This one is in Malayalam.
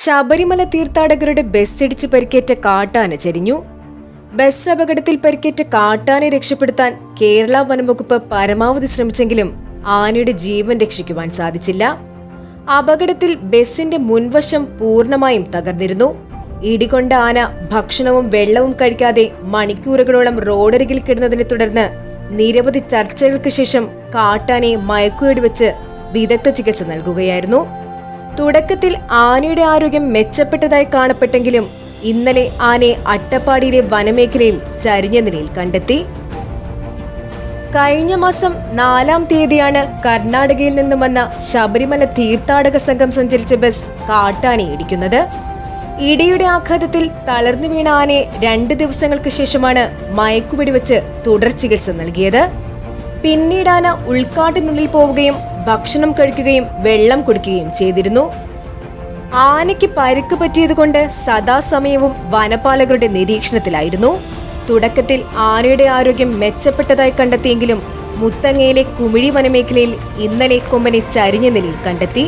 ശബരിമല തീർത്ഥാടകരുടെ ബസ്സിടിച്ച് പരിക്കേറ്റ കാട്ടാന ചരിഞ്ഞു. ബസ് അപകടത്തിൽ പരിക്കേറ്റ കാട്ടാനെ രക്ഷപ്പെടുത്താൻ കേരള വനംവകുപ്പ് പരമാവധി ശ്രമിച്ചെങ്കിലും ആനയുടെ ജീവൻ രക്ഷിക്കുവാൻ സാധിച്ചില്ല. അപകടത്തിൽ ബസിന്റെ മുൻവശം പൂർണമായും തകർന്നിരുന്നു. ഇടികൊണ്ട ആന ഭക്ഷണവും വെള്ളവും കഴിക്കാതെ മണിക്കൂറുകളോളം റോഡരികിൽ കിടന്നതിനെ തുടർന്ന് നിരവധി ചർച്ചകൾക്ക് ശേഷം കാട്ടാനെ മയക്കുവേടി വെച്ച് വിദഗ്ധ ചികിത്സ നൽകുകയായിരുന്നു. തുടക്കത്തിൽ ആനയുടെ ആരോഗ്യം മെച്ചപ്പെട്ടതായി കാണപ്പെട്ടെങ്കിലും ഇന്നലെ ആനയെ അട്ടപ്പാടിയിലെ വനമേഖലയിൽ ചരിഞ്ഞ നിലയിൽ കണ്ടെത്തി. കഴിഞ്ഞ മാസം നാലാം തീയതിയാണ് കർണാടകയിൽ നിന്നും വന്ന ശബരിമല തീർത്ഥാടക സംഘം സഞ്ചരിച്ച ബസ് കാട്ടാനെ ഇടിക്കുന്നത്. ഇടിയുടെ ആഘാതത്തിൽ തളർന്നു വീണ ആനയെ രണ്ട് ദിവസങ്ങൾക്ക് ശേഷമാണ് മയക്കുപിടിവെച്ച് തുടർ ചികിത്സ നൽകിയത്. പിന്നീട് ആന ഉൾക്കാട്ടിനുള്ളിൽ പോവുകയും ഭക്ഷണം കഴിക്കുകയും വെള്ളം കുടിക്കുകയും ചെയ്തിരുന്നു. ആനയ്ക്ക് പരിക്ക് പറ്റിയതുകൊണ്ട് സദാസമയവും വനപാലകരുടെ നിരീക്ഷണത്തിലായിരുന്നു. തുടക്കത്തിൽ ആനയുടെ ആരോഗ്യം മെച്ചപ്പെട്ടതായി കണ്ടെത്തിയെങ്കിലും മുത്തങ്ങയിലെ കുമിഴി വനമേഖലയിൽ ഇന്നലെ കൊമ്പനെ ചരിഞ്ഞ നിലയിൽ കണ്ടെത്തി.